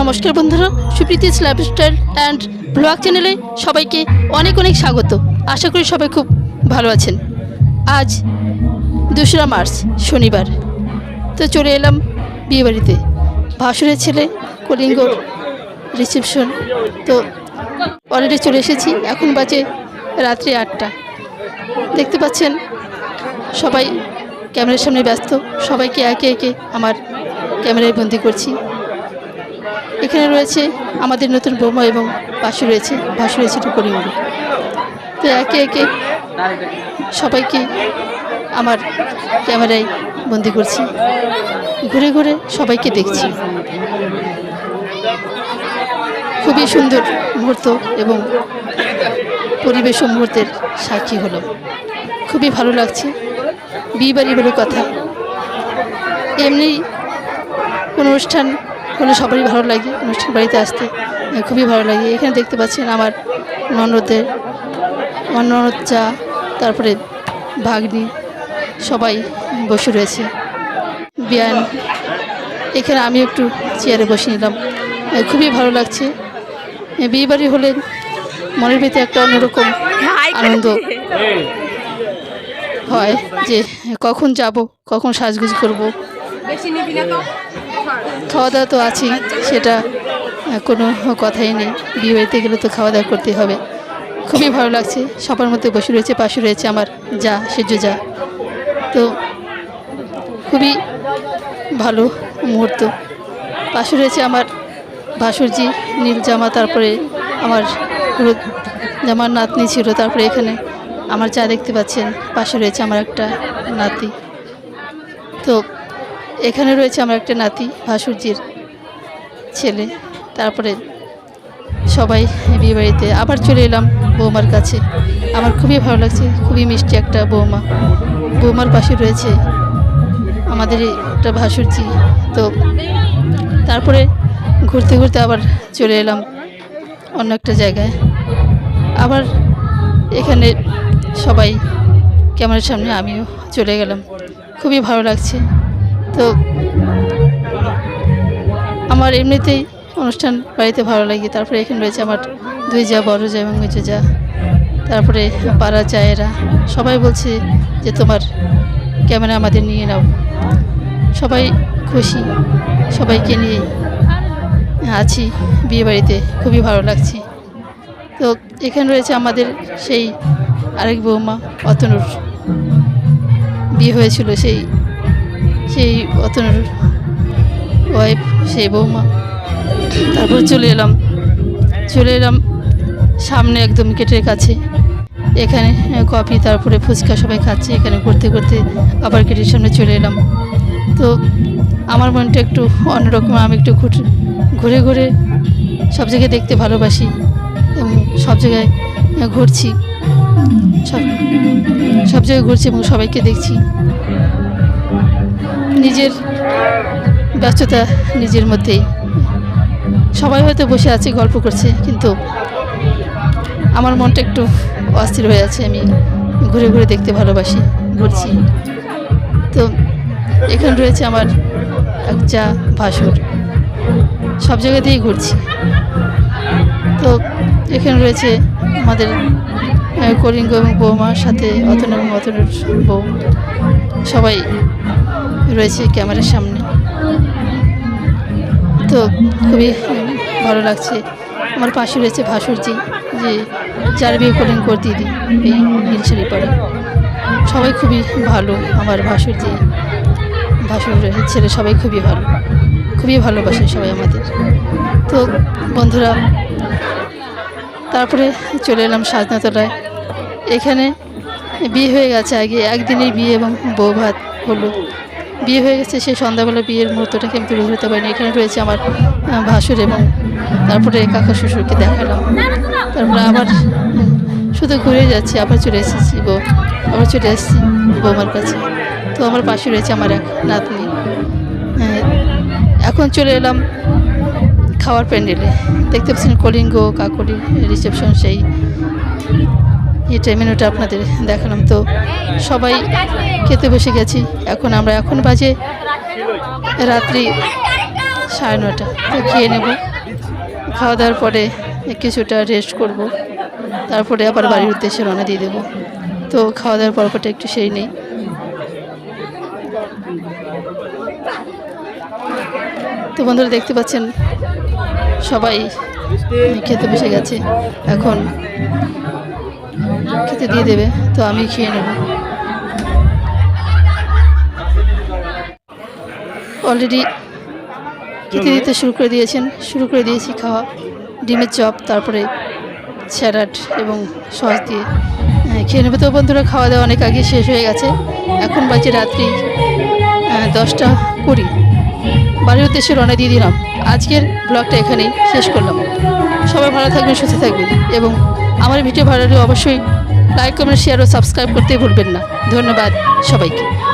নমস্কার বন্ধুরা, Supriti lifestyle and blog চ্যানেলে সবাইকে অনেক অনেক স্বাগত। আশা করি সবাই খুব ভালো আছেন। আজ দোসরা মার্চ, শনিবার। তো চলে এলাম বিয়েবাড়িতে। ভাসুরের ছেলে, কলিঙ্গ রিসেপশন তো অলরেডি চলে এসেছি, এখন বাজে রাত্রি আটটা। দেখতে পাচ্ছেন, সবাই ক্যামেরার সামনে ব্যস্ত। সবাইকে একে একে আমার ক্যামেরায় বন্দি করছি। এখানে রয়েছে আমাদের নতুন বৌমা এবং পাশে রয়েছে ভাসু রয়েছে টুকরিঙ্গ তো একে একে সবাইকে আমার ক্যামেরায় বন্দি করছি। ঘুরে ঘুরে সবাইকে দেখছি। খুবই সুন্দর মুহূর্ত এবং পরিবেশ মুহূর্তের সাক্ষী হলো। খুবই ভালো লাগছে। বিয়ে বাড়ি বলে কথা। এমনি অনুষ্ঠান হলে সবারই ভালো লাগে অনুষ্ঠান বাড়িতে আসতে খুবই ভালো লাগে। এখানে দেখতে পাচ্ছেন আমার ননদের আমার ননদ চা তারপরে ভাগ্নি সবাই বসে রয়েছে। বিয়ান এখানে আমি একটু চেয়ারে বসে নিলাম। খুবই ভালো লাগছে। বিয়ে বাড়ি হলে মনের ভিতরে একটা অন্যরকম আনন্দ হয় যে কখন যাব কখন সাজগুজ করব। খাওয়া দাওয়া তো আছেই, সেটা কোনো কথাই নেই। বিয়ে বাড়িতে গেলে তো খাওয়া দাওয়া করতে হবে। খুবই ভালো লাগছে। সবার মধ্যে বসে রয়েছে, পাশে রয়েছে আমার যা, সেজ যা। তো খুবই ভালো মুহূর্ত। পাশে রয়েছে আমার ভাসুরজি নীল জামা তারপরে আমার হলুদ জামার নাতনি ছিল, তারপরে এখানে আমার যা দেখতে পাচ্ছেন, পাশে রয়েছে আমার একটা নাতি। তো এখানে রয়েছে আমার একটা নাতি, ভাসুরজির ছেলে। তারপরে সবাই বিয়ে বাড়িতে। আবার চলে এলাম বৌমার কাছে। আমার খুবই ভালো লাগছে, খুবই মিষ্টি একটা বৌমা। বৌমার পাশে রয়েছে আমাদের একটা ভাসুরজি। তো তারপরে ঘুরতে ঘুরতে আবার চলে এলাম অন্য একটা জায়গায়। আবার এখানে সবাই ক্যামেরার সামনে আমিও চলে গেলাম। খুবই ভালো লাগছে। তো আমার এমনিতেই অনুষ্ঠান বাড়িতে ভালো লাগে। তারপরে এখানে রয়েছে আমার দুই যা, বড় যা এবং মেজো যা। তারপরে পাড়া চায়েরা সবাই বলছে যে তোমার ক্যামেরা আমাদের নিয়ে নাও। সবাই খুশি। সবাইকে নিয়ে আছি বিয়ে বাড়িতে খুবই ভালো লাগছে। তো এখানে রয়েছে আমাদের সেই আরেক বৌমা, অতনুর। বিয়ে হয়েছিল সেই সেই অতনুর ওয়াইফ সেই বৌমা। তারপর চলে এলাম। চলে এলাম সামনে একদম গেটের কাছে। এখানে কফি, তারপরে ফুচকা সবাই খাচ্ছে। এখানে ঘুরতে ঘুরতে আবার গেটের সামনে চলে এলাম। তো আমার মনটা একটু অন্যরকম। আমি একটু ঘুরে ঘুরে ঘুরে সব জায়গায় দেখতে ভালোবাসি এবং সব জায়গায় ঘুরছি। সব সব জায়গায় ঘুরছি এবং সবাইকে দেখছি। নিজের ব্যস্ততা নিজের মধ্যেই। সবাই হয়তো বসে আছে, গল্প করছে, কিন্তু আমার মনটা একটু অস্থির হয়ে আছে। আমি ঘুরে ঘুরে দেখতে ভালোবাসি, ঘুরছি। তো এখানে রয়েছে আমার এক চা ভাসুর। সব জায়গাতেই ঘুরছি। তো এখানে রয়েছে আমাদের কলিঙ্গ এবং বৌমার সাথে অতন এবং অতনুর বউ। সবাই রয়েছে ক্যামেরার সামনে। তো খুবই ভালো লাগছে। আমার পাশে রয়েছে ভাসুরজি, যে যার বিয়ে করলেন কর দিদি এই নীলশাড়ি পরে সবাই খুবই ভালো, আমার ভাসুরজি, ভাসুর ছেলে সবাই খুবই ভালো। খুবই ভালোবাসে সবাই আমাদের। তো বন্ধুরা, তারপরে চলে এলাম সাজনাতলায়। এখানে বিয়ে হয়ে গেছে আগে একদিনেই বিয়ে এবং বউ ভাত হলো। বিয়ে হয়ে গেছে, সেই সন্ধ্যাবেলা বিয়ের মুহূর্তটাকে আমি তুলে ধরতে পারিনি। এখানে রয়েছে আমার ভাসুর এবং তারপরে কাকা শ্বশুরকে দেখালাম। তারপরে আবার শুধু ঘুরে যাচ্ছি, আবার চলে এসেছি বউ, আবার চলে এসেছি বৌমার কাছে। তো আমার পাশে রয়েছে আমার এক নাতনি। এখন চলে এলাম খাওয়ার প্যান্ডেলে। দেখতে পাচ্ছেন কলিঙ্গ, কাকলি, রিসেপশন সেই এটা মেনুটা আপনাদের দেখালাম। তো সবাই খেতে বসে গেছি। এখন আমরা এখন বাজে রাত্রি সাড়ে নটা তো খেয়ে নেব। খাওয়া দাওয়ার পরে কিছুটা রেস্ট করব। তারপরে আবার বাড়ির উদ্দেশ্যে রওনা দিয়ে দেবো। তো খাওয়া দাওয়ার পরপরটা একটু সেই নেই। তো বন্ধুরা দেখতে পাচ্ছেন, সবাই খেতে বসে গেছে। এখন খেতে দিয়ে দেবে তো আমি খেয়ে নেব। অলরেডি খেতে দিতে শুরু করে দিয়েছেন শুরু করে দিয়েছি খাওয়া ডিমের চপ তারপরে স্যালাড এবং সস দিয়ে। হ্যাঁ, খেয়ে নেবে তো বন্ধুরা খাওয়া দাওয়া অনেক আগে শেষ হয়ে গেছে। এখন বাজে রাত্রি দশটা কুড়ি। বাড়ির উদ্দেশ্যে রওনা দিয়ে দিলাম। আজকের ব্লগটা এখানেই শেষ করলাম। সবাই ভালো থাকবেন সুস্থ থাকবেন এবং আমার ভিডিও ভালো লাগলে অবশ্যই লাইক কমেন্ট শেয়ার ও সাবস্ক্রাইব করতে ভুলবেন না। ধন্যবাদ সবাইকে।